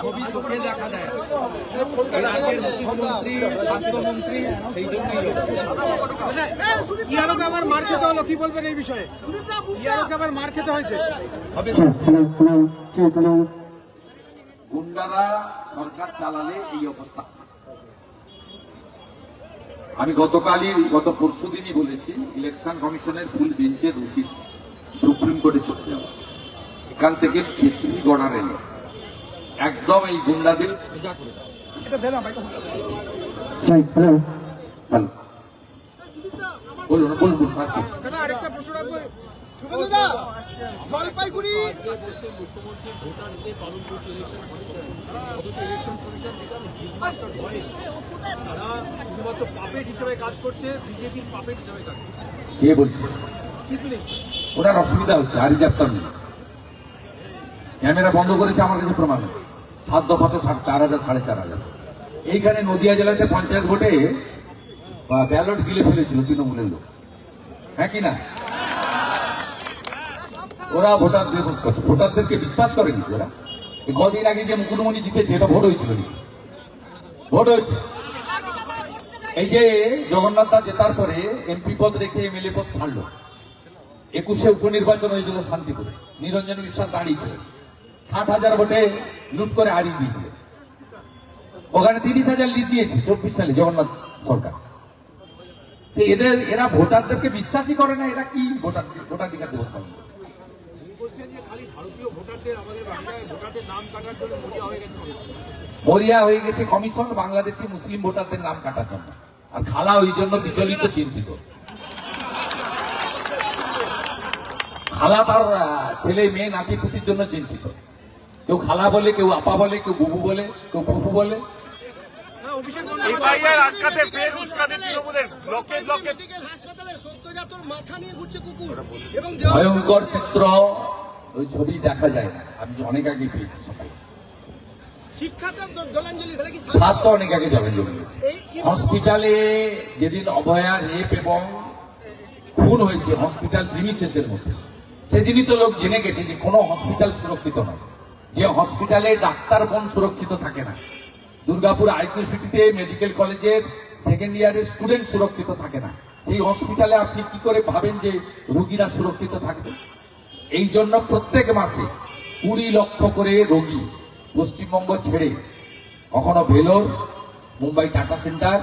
ছবি চোখে দেখা দেয় রাজ্যের মুখ্যমন্ত্রী স্বাস্থ্যমন্ত্রী সেই জন্যই ইয়ারোকে মার খেতে হলো কি বলবেন এই বিষয়ে ইয়ারোকে আবার মার খেতে হয়েছে হবে গুন্ডারা সরকার চালালে এই অবস্থা। আমি গতকালই গত পরশু দিনই বলেছি ইলেকশন কমিশনের ফুল বেঞ্চের উচিত সুপ্রিম কোর্টে চলে যাওয়া সেখান থেকে স্পেসিফিক অর্ডার রেল একদম এই গুন্ডাদের সোজা করে বলুন বলুন আরেকটা প্রশ্ন রাখব। ওনার অসুবিধা হচ্ছে, আর রিজার্ভটার নেই। ক্যামেরা বন্ধ করেছে, আমার কাছে প্রমাণ আছে। সাত দফাতে সাড়ে চার হাজার, সাড়ে চার হাজার। এইখানে নদিয়া জেলাতে পঞ্চায়েত ভোটে ব্যালট গিলে ফেলেছিল তৃণমূলের লোক। হ্যাঁ কি না? ওরা ভোটারদের ভোটারদেরকে বিশ্বাস করেনি ওরা। কদিন আগে যে মুকুটমণি জিতেছে, এটা ভোট হয়েছিল ভোট হয়েছে। এই যে জগন্নাথ দা জেতার পরে এমপি পদ রেখে এমএলএ পদ ছাড়লো। একুশে উপনির্বাচন হয়েছিল শান্তিপুরে। নিরঞ্জন বিশ্বাস দাঁড়িয়েছিল। ষাট হাজার ভোটে লুট করে হারিয়ে দিয়েছিল। ওখানে তিরিশ হাজার লিড দিয়েছে চব্বিশ সালে জগন্নাথ সরকার। এদের, এরা ভোটারদেরকে বিশ্বাসই করে না, এরা কি ভোটার ভোটাধিকার দিবস পালন করে? উনি বলছেন যে খালি ভারতীয় ভোটারদের আমাদের বাংলায় ভোটারদের নাম কাটার জন্য মরিয়া হয়ে গেছে মরিয়া হয়ে গেছে কমিশন বাংলাদেশি মুসলিম ভোটারদের নাম কাটার জন্য। আর খালা ওই জন্য বিচলিত চিন্তিত। খালা তার ছেলে মেয়ে নাতি পুতির জন্য চিন্তিত। কেউ খালা বলে কেউ আপা বলে কেউ বুবু বলে কেউ ফুফু বলে। ভয়ঙ্কর চিত্র। ওই ছবি দেখা যায় না। আমি অনেক আগে পেয়েছি সবাই জলাঞ্জলি স্বাস্থ্য অনেক আগে জলে জমে গেছে হসপিটালে যেদিন অভয়া রেপ এবং খুন হয়েছে হসপিটাল প্রিমিসেসের মধ্যে। সেদিনই তো লোক জেনে গেছে যে কোনো হসপিটাল সুরক্ষিত নয়। যে হসপিটালে ডাক্তার বোন সুরক্ষিত থাকে না। দুর্গাপুর আইকিউ সিটিতে মেডিকেল কলেজের সেকেন্ড ইয়ারের স্টুডেন্ট সুরক্ষিত থাকে না। সেই হসপিটালে আপনি কি করে ভাবেন যে রুগীরা সুরক্ষিত থাকবে? এই জন্য প্রত্যেক মাসে কুড়ি লক্ষ করে রোগী পশ্চিমবঙ্গ ছেড়ে কখনো ভেলোর মুম্বাই টাটা সেন্টার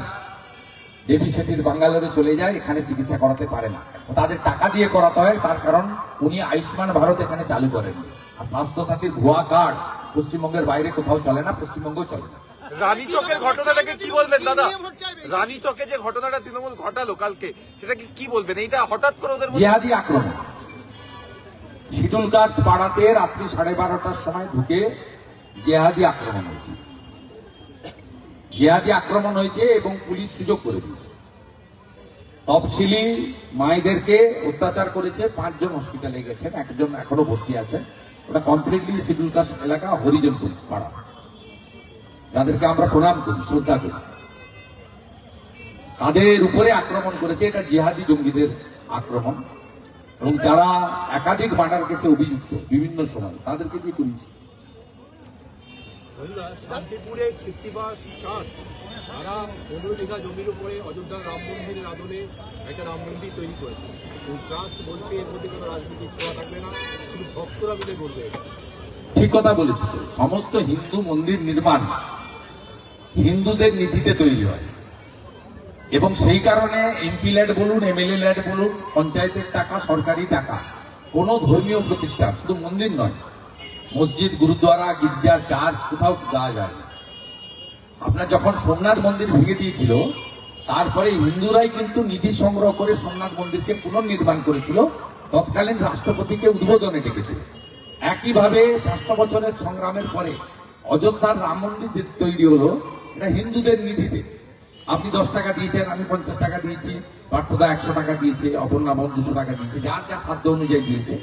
দেবী সেটির বাঙ্গালোরে চলে যায় এখানে চিকিৎসা করাতে পারে না। তাদের টাকা দিয়ে করাতে হয় তার কারণ উনি আয়ুষ্মান ভারত এখানে চালু করেন। আর স্বাস্থ্য সাথীর ভুয়া কার্ড পশ্চিমবঙ্গের বাইরে কোথাও চলে না পশ্চিমবঙ্গেও চলে না। রানী চকের ঘটনাটাকে কি বলবেন দাদা? রানী চকে যে ঘটনাটা তৃণমূল ঘটালো কালকে সেটাকে কি বলবেন? এইটা হঠাৎ করে ওদের মধ্যে জিহাদি আক্রমণ। শিডুল কাস্ট পাড়াতে রাত্রি সাড়ে বারোটার সময় ঢুকে জেহাদি আক্রমণ হয়েছে। জেহাদি আক্রমণ হয়েছে এবং পুলিশ সুযোগ করে দিয়েছে। তফসিলি মায়েদেরকে অত্যাচার করেছে, পাঁচজন হসপিটালে গেছেন, একজন এখনও ভর্তি আছে। ওটা কমপ্লিটলি শিডুল কাস্ট এলাকা, হরিজনপুর পাড়া। যাদেরকে আমরা প্রণাম করি, শ্রদ্ধা করি। তাদের উপরে আক্রমণ করেছে, এটা জিহাদি জঙ্গিদের আক্রমণ। এবং যারা একাধিক মার্ডার কেসে অভিযুক্ত বিভিন্ন সময় তাদেরকে দিয়ে করেছে? বন্ধুরা শান্তিপুরে কৃত্তিবাস ট্রাস্ট তারা পনেরো বিঘা জমির উপরে অযোধ্যার রাম মন্দিরের আদলে একটা রাম মন্দির তৈরি করেছে। এবং ট্রাস্ট বলছে এর মধ্যে কোনো রাজনীতি ছোঁয়া থাকবে না শুধু ভক্তরা মিলে করবে। ঠিক কথা বলেছি। সমস্ত হিন্দু মন্দির নির্মাণ হিন্দুদের নীতিতে তৈরি হয়। এবং সেই কারণে এমপি ল্যাড বলুন এমএলএ ল্যাড বলুন, পঞ্চায়েতের টাকা, সরকারি টাকা, কোনো ধর্মীয় প্রতিষ্ঠান, শুধু মন্দির নয়, মসজিদ, গুরুদ্বারা, গির্জা, চার্চ, কোথাও যাওয়া যায় আপনার যখন সোমনাথ মন্দির ভেঙে দিয়েছিল, তারপরে হিন্দুরাই কিন্তু নিধি সংগ্রহ করে সোমনাথ মন্দিরকে পুনর্নির্মাণ করেছিল, তৎকালীন রাষ্ট্রপতিকে উদ্বোধনে ডেকেছিল একইভাবে পাঁচশো বছরের সংগ্রামের পরে অযোধ্যার রাম মন্দির তৈরি হলো, এটা হিন্দুদের নিধিতে। আপনি দশ টাকা দিয়েছেন, আমি পঞ্চাশ টাকা দিয়েছি, পার্থদা একশো টাকা দিয়েছে, অপর্ণা বোন দুশো টাকা দিয়েছে, যার যা সাধ্য অনুযায়ী দিয়েছে।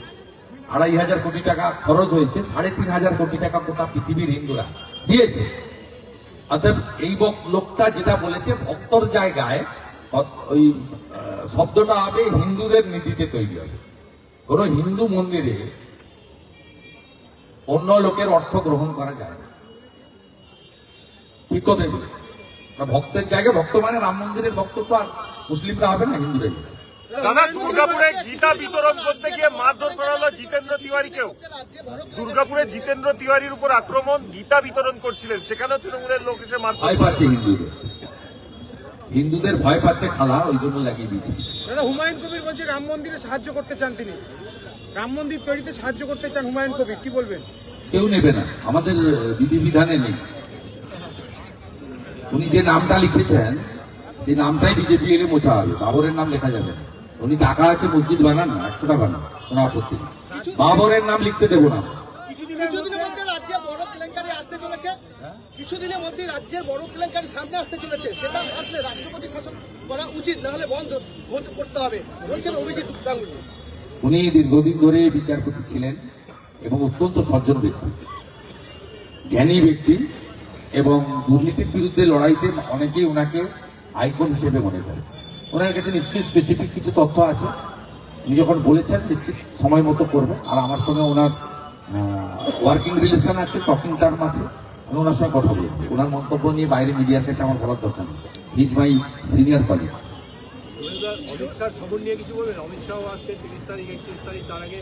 আড়াই হাজার কোটি টাকা খরচ হয়েছে, সাড়ে তিন হাজার কোটি টাকা গোটা পৃথিবীর হিন্দুরা দিয়েছে। অর্থাৎ এই লোকটা যেটা বলেছে, ভক্তর জায়গায় ওই শব্দটা হবে হিন্দুদের নীতিতে তৈরি হবে। কোন হিন্দু মন্দিরে অন্য লোকের অর্থ গ্রহণ করা যায় না। ঠিক কথা ভক্তের জায়গায় ভক্ত মানে রাম মন্দিরের ভক্ত তো আর মুসলিমরা হবে না হিন্দুরাই হবে। দাদা দুর্গাপুরে গীতা বিতরণ করতে গিয়ে মারধর করা হলো জিতেন্দ্র তিওয়ারিকেও। দুর্গাপুরে জিতেন্দ্র তিওয়ারির উপর আক্রমণ গীতা বিতরণ করছিলেন। সেখানেও তৃণমূলের লোক এসে মারধর ভয় পাচ্ছে হিন্দুদের। হিন্দুদের ভয় পাচ্ছে খালা ওই জন্য লাগিয়ে দিয়েছে। দাদা হুমায়ুন কবির বলছে রাম মন্দিরে সাহায্য করতে চান তিনি। রাম মন্দির তৈরিতে সাহায্য করতে চান হুমায়ুন কবির কি বলবেন? কেউ নেবে না। আমাদের বিধিবিধানে নেই। উনি যে নামটা লিখেছেন সেই নামটাই বিজেপি এলে মোছা হবে। বাবরের নাম লেখা যাবে না। উনি টাকা আছে মসজিদ বানান না একশোটা বানান কোনো আপত্তি নেই। বাবরের নাম লিখতে দেবো না। কিছুদিনের মধ্যে বড় কেলেঙ্কারি আসতে চলেছে। কিছুদিনের মধ্যে রাজ্যের বড় কেলেঙ্কারি সামনে আসতে চলেছে। সেটা আসলে রাষ্ট্রপতি শাসন করা উচিত না হলে বন্ধ ভোট করতে হবে বলছেন অভিজিৎ গাঙ্গুলি। উনি দীর্ঘদিন ধরে বিচারপতি ছিলেন এবং অত্যন্ত সজ্জন ব্যক্তি। জ্ঞানী ব্যক্তি এবং দুর্নীতির বিরুদ্ধে লড়াইতে অনেকেই ওনাকে আইকন হিসেবে মনে করে। ওনার কাছে নিশ্চয়ই স্পেসিফিক কিছু তথ্য আছে। উনি যখন বলেছেন নিশ্চিত সময় মতো করবে আর আমার সঙ্গে ওনার ওয়ার্কিং রিলেশন আছে টকিং টার্ম আছে। আমি ওনার সঙ্গে কথা বলব। ওনার মন্তব্য নিয়ে বাইরে মিডিয়ার কাছে আমার বলার দরকার নেই। His my senior colleague Amit Shah খবর নিয়ে কিছু বলবেন? অমিত শাহ আসছেন তিরিশ তারিখ একত্রিশ তারিখ তার আগে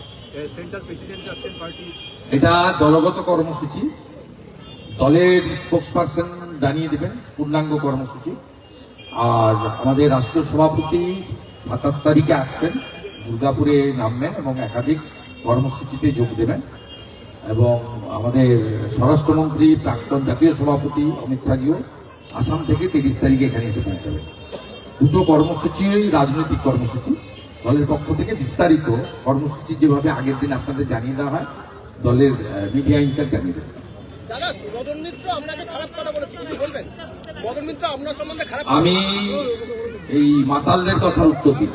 সেন্ট্রাল প্রেসিডেন্ট আসছেন পার্টি এটা দলগত কর্মসূচি। দলের স্পোক্স পার্সন জানিয়ে দেবেন পূর্ণাঙ্গ কর্মসূচি। আর আমাদের রাষ্ট্রীয় সভাপতি সাতাশ তারিখে আসবেন দুর্গাপুরে নামবেন এবং একাধিক কর্মসূচিতে যোগ দেবেন। এবং আমাদের স্বরাষ্ট্রমন্ত্রী, প্রাক্তন জাতীয় সভাপতি অমিত শাহজিও আসাম থেকে তিরিশ তারিখে এখানে এসে পৌঁছাবেন। দুটো কর্মসূচি, রাজনৈতিক কর্মসূচি। দলের পক্ষ থেকে বিস্তারিত কর্মসূচি যেভাবে আগের দিন আপনাদের জানিয়ে দেওয়া হয়, দলের মিডিয়া ইনচার্জ জানিয়ে দেবেন। দাদা আপনাকে খারাপ কথা বলবেন? আপনার সম্বন্ধে খারাপ আমি এই মাতালদের কথার উত্তর দিই।